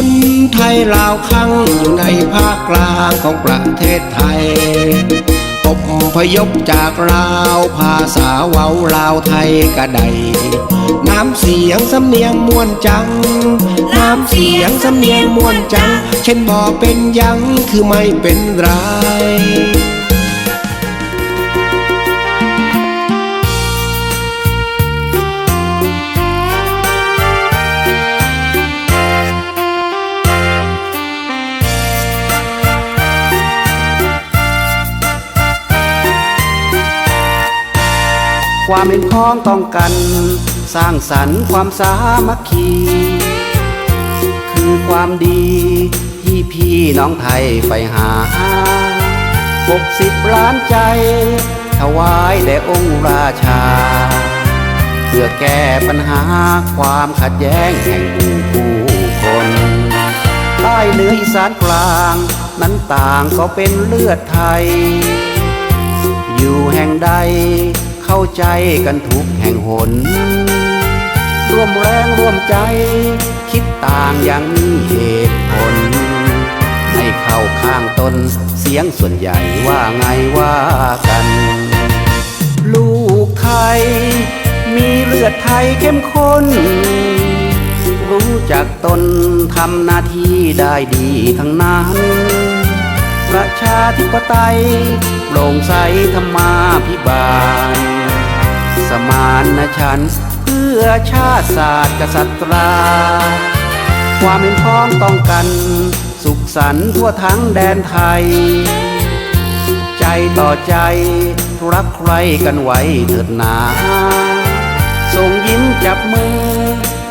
คนไทยลาวคังอยู่ในภาคกลางของประเทศไทยอบพยพจากลาวภาษาเว้าลาวไทยกระไดน้ำเสียงสำเนียงม่วนจัง น้ำเสียงสำเนียงม่วนจัง เช่นบอเป็นยังคือไม่เป็นไร ความเป็นพ้องต้องกัน สร้างสรรค์ความสามัคคี คือความดีที่พี่น้องไทยไปหาหกสิบล้านใจ ถวายแด่องค์ราชา เพื่อแก้ปัญหาความขัดแย้งแห่งหมู่ผู้คนใต้เหนืออีสานกลาง นั้นต่างก็เป็นเลือดไทย อยู่แห่งใดาใจกันทุกแห่งหน ร่วมแรงร่วมใจ คิดต่างอย่างมีเหตุผล ไม่เข้าข้างตนเสียงส่วนใหญ่ว่าไงว่ากัน ลูกไทย มีเลือดไทยเข้มข้น รู้จักตนทำหน้าที่ได้ดีทั้งนั้นประชาธิปไตยโปร่งใสธรรมาภิบาล สมานฉันเพื่อชาติศาสตร์กษัตรา ความเป็นพ้องต้องกัน สุขสันต์ทั่วทั้งแดนไทย ใจต่อใจรักใครกันไว้เถิดหนาส่งยิ้มจับมือ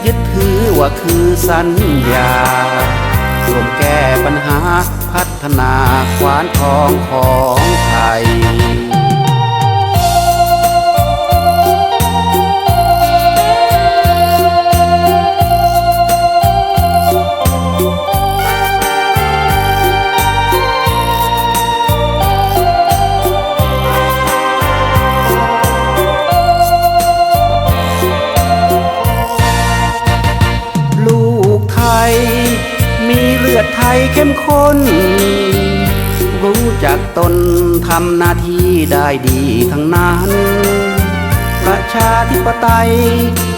ยึดถือว่าคือสัญญารวมแก้ปัญหาพัฒนาควานทองของไทย เข้มข้น รู้จักตนทำหน้าที่ได้ดีทั้งนั้น ประชาธิปไตย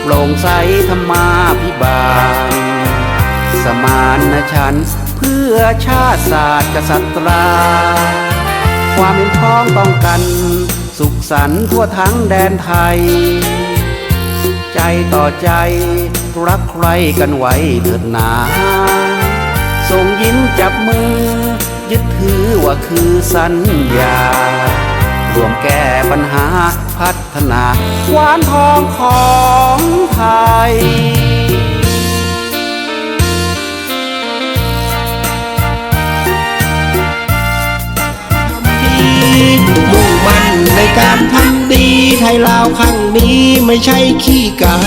โปร่งใสธรรมาภิบาล สมานฉันเพื่อชาติศาสตร์กษัตรา ความเป็นพ้องต้องกัน สุขสันต์ทั่วทั้งแดนไทย ใจต่อใจรักใครกันไว้เถิดหนา ส่งยิ้มจับมือ ยึดถือว่าคือสัญญารวมแก้ปัญหาพัฒนาหวานทองของไทยมุ่งมั่นในการทำดีไทยลาวครั้งนี้ไม่ใช่ขี้ไก่